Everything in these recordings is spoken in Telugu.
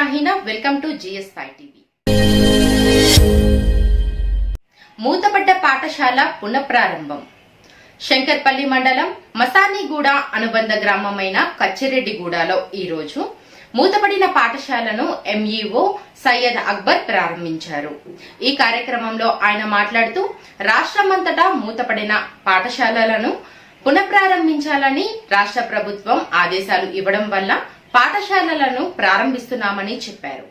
Welcome to GSI TV. మూతపడ్డ పాఠశాల పునఃప్రారంభం. శంకర్పల్లి మండలం మసానిగూడ అనుబంధ గ్రామమైన కచ్చిరెడ్డిగూడలో ఈరోజు మూతపడిన పాఠశాలను ఎంఈఓ సయ్యద్ అక్బర్ ప్రారంభించారు. ఈ కార్యక్రమంలో ఆయన మాట్లాడుతూ రాష్ట్రమంతటా మూతపడిన పాఠశాలలను పునఃప్రారంభించాలని రాష్ట్ర ప్రభుత్వం ఆదేశాలు ఇవ్వడం వల్ల పాఠశాలలను ప్రారంభిస్తున్నామని చెప్పారు.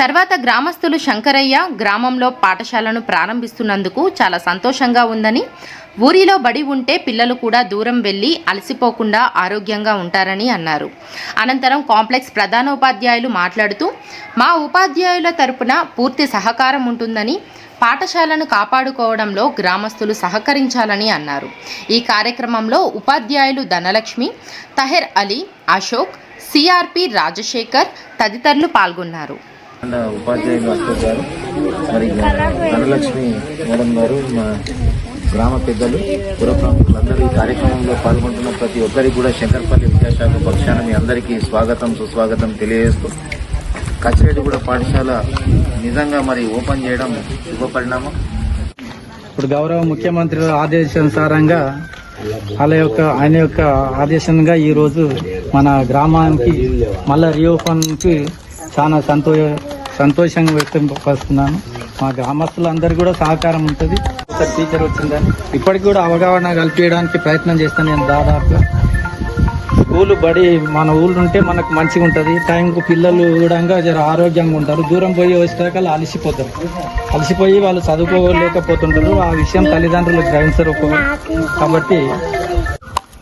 తర్వాత గ్రామస్తులు శంకరయ్య గ్రామంలో పాఠశాలను ప్రారంభిస్తున్నందుకు చాలా సంతోషంగా ఉందని ఊరిలో బడి ఉంటే పిల్లలు కూడా దూరం వెళ్ళి అలసిపోకుండా ఆరోగ్యంగా ఉంటారని అన్నారు. అనంతరం కాంప్లెక్స్ ప్రధానోపాధ్యాయులు మాట్లాడుతూ మా ఉపాధ్యాయుల తరపున పూర్తి సహకారం ఉంటుందని పాఠశాలను కాపాడుకోవడంలో గ్రామస్తులు సహకరించాలని అన్నారు. ఈ కార్యక్రమంలో ఉపాధ్యాయులు ధనలక్ష్మి తహెర్ అలీ అశోక్ సిఆర్పి రాజశేఖర్ తదితరులు పాల్గొన్నారు. ఉపాధ్యాయులు గారు మరి ధనలక్ష్మి మేడం గారు మా గ్రామ పెద్దలు పుర ప్రముఖులందరూ ఈ కార్యక్రమంలో పాల్గొంటున్న ప్రతి ఒక్కరికి కూడా శంకర్పల్లి విద్యాశాఖ పక్షాన మీ అందరికీ స్వాగతం సుస్వాగతం తెలియజేస్తూ కచ్చిరెడ్డిగూడ పాఠశాల నిజంగా మరి ఓపెన్ చేయడం శుభపరిణామం. ఇప్పుడు గౌరవ ముఖ్యమంత్రి ఆదేశానుసారంగా వాళ్ళ యొక్క ఆయన యొక్క ఆదేశంగా ఈరోజు మన గ్రామానికి మళ్ళా రీఓపెన్కి చాలా సంతో సంతోషంగా వ్యక్తపరుస్తున్నాను. మా గ్రామస్తులందరూ కూడా సహకారం ఉంటుంది. ఒక టీచర్ వచ్చిందని ఇప్పటికి కూడా అవగాహన కల్పించడానికి ప్రయత్నం చేస్తాను నేను దాదాపుగా. స్కూల్ బడి మన ఊళ్ళు ఉంటే మనకు మంచిగా ఉంటుంది. టైంకు పిల్లలు కూడా జర ఆరోగ్యంగా ఉంటారు. దూరం పోయి వచ్చాక వాళ్ళు అలసిపోతారు. అలసిపోయి వాళ్ళు చదువుకోలేకపోతుంటారు. ఆ విషయం తల్లిదండ్రులు గ్రహించరు కాబట్టి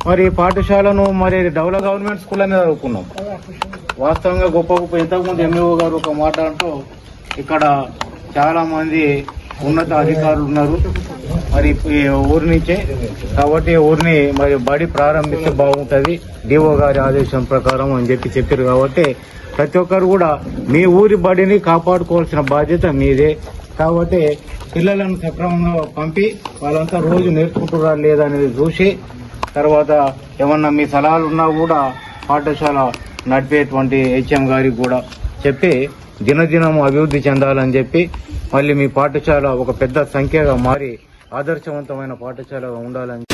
మరి పాఠశాలను మరి డౌల గవర్నమెంట్ స్కూల్ అనేది చదువుకున్నాం. వాస్తవంగా గొప్ప గొప్ప ఇంతకుముందు ఎంఈఓ గారు ఒక మాట అంటూ ఇక్కడ చాలా మంది ఉన్నత అధికారులు ఉన్నారు. మరి ఊరి నుంచే కాబట్టి ఊరిని మరి బడి ప్రారంభిస్తే బాగుంటుంది. డిఓ గారి ఆదేశం ప్రకారం అని చెప్పి చెప్పారు కాబట్టి ప్రతి ఒక్కరు కూడా మీ ఊరి బడిని కాపాడుకోవాల్సిన బాధ్యత మీదే. కాబట్టి పిల్లలను సక్రమంగా పంపి వాళ్ళంతా రోజు నేర్చుకుంటున్నారా లేదా అనేది చూసి తర్వాత ఏమన్నా మీ సలహాలు ఉన్నా కూడా పాఠశాల నడిపేటువంటి హెచ్ఎం గారికి కూడా చెప్పి దినదినం అభివృద్ధి చెందాలని చెప్పి మళ్ళీ మీ పాఠశాల ఒక పెద్ద సంఖ్యగా మారి ఆదర్శవంతమైన పాఠశాలగా ఉండాలని